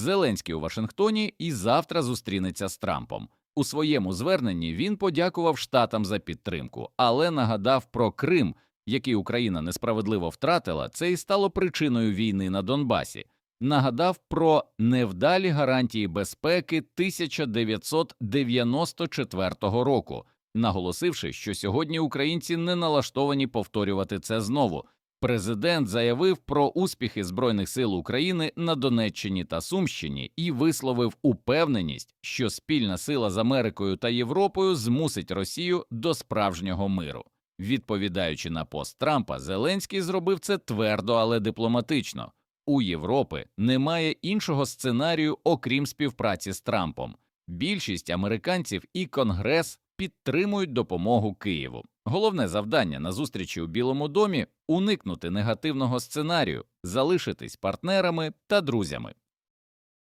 Зеленський у Вашингтоні і завтра зустрінеться з Трампом. У своєму зверненні він подякував штатам за підтримку, але нагадав про Крим, який Україна несправедливо втратила, це і стало причиною війни на Донбасі. Нагадав про невдалі гарантії безпеки 1994 року, наголосивши, що сьогодні українці не налаштовані повторювати це знову. Президент заявив про успіхи Збройних сил України на Донеччині та Сумщині і висловив упевненість, що спільна сила з Америкою та Європою змусить Росію до справжнього миру. Відповідаючи на пост Трампа, Зеленський зробив це твердо, але дипломатично. У Європи немає іншого сценарію, окрім співпраці з Трампом. Більшість американців і Конгрес підтримують допомогу Києву. Головне завдання на зустрічі у Білому домі уникнути негативного сценарію, залишитись партнерами та друзями.